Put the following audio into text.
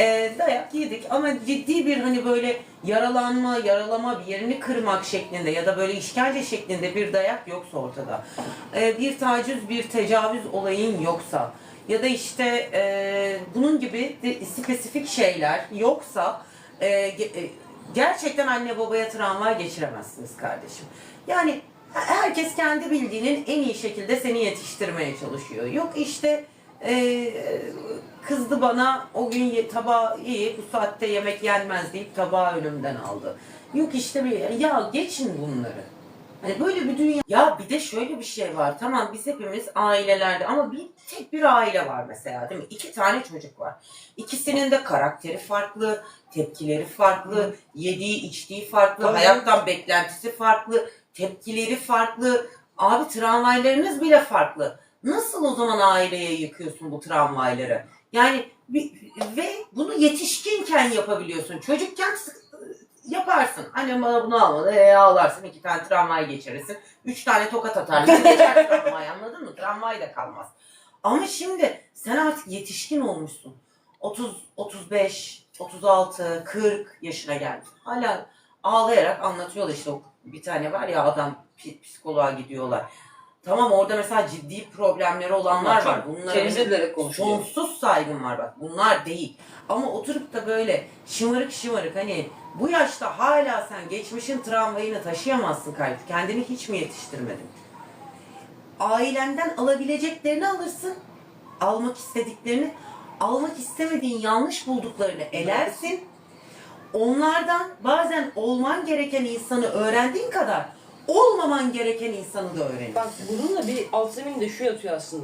e, dayak yedik ama ciddi bir hani böyle yaralanma, yaralama, bir yerini kırmak şeklinde ya da böyle işkence şeklinde bir dayak yoksa ortada. E, bir taciz, bir tecavüz olayın yoksa ya da işte e, bunun gibi de spesifik şeyler yoksa e, e, gerçekten anne babaya travma geçiremezsiniz kardeşim. Yani herkes kendi bildiğinin en iyi şekilde seni yetiştirmeye çalışıyor. Yok işte e, kızdı bana o gün ye- tabağı iyi bu saatte yemek yenmez deyip tabağı önümden aldı. Yok işte bir, ya geçin bunları. Hani böyle bir dünya. Ya bir de şöyle bir şey var. Tamam biz hepimiz ailelerde ama bir tek bir aile var mesela değil mi? İki tane çocuk var. İkisinin de karakteri farklı, tepkileri farklı, yediği içtiği farklı, Tabii. hayattan beklentisi farklı, tepkileri farklı. Abi travmaylarınız bile farklı. Nasıl o zaman aileye yıkıyorsun bu travmayları? Yani ve bunu yetişkinken yapabiliyorsun. Çocukken sık- yaparsın. Annem bana bunu almadı. E, ağlarsın. iki tane tramvay geçirirsin. Üç tane tokat atarsın. Geçer tramvay anladın mı? Tramvay da kalmaz. Ama şimdi sen artık yetişkin olmuşsun. 30, 35, 36, 40 yaşına geldin. Hala ağlayarak anlatıyorlar işte o bir tane var ya adam psikoloğa gidiyorlar. Tamam orada mesela ciddi problemleri olanlar var. Konuşuyor. Sonsuz saygım var bak. Bunlar değil. Ama oturup da böyle şımarık şımarık hani bu yaşta hala sen geçmişin travmayını taşıyamazsın kardeşim. Kendini hiç mi yetiştirmedin? Ailenden alabileceklerini alırsın. Almak istediklerini, almak istemediğin yanlış bulduklarını elersin. Onlardan bazen olman gereken insanı öğrendiğin kadar olmaman gereken insanı da öğrenirsin. Bak bunun da bir alt zemininde şu yatıyor aslında.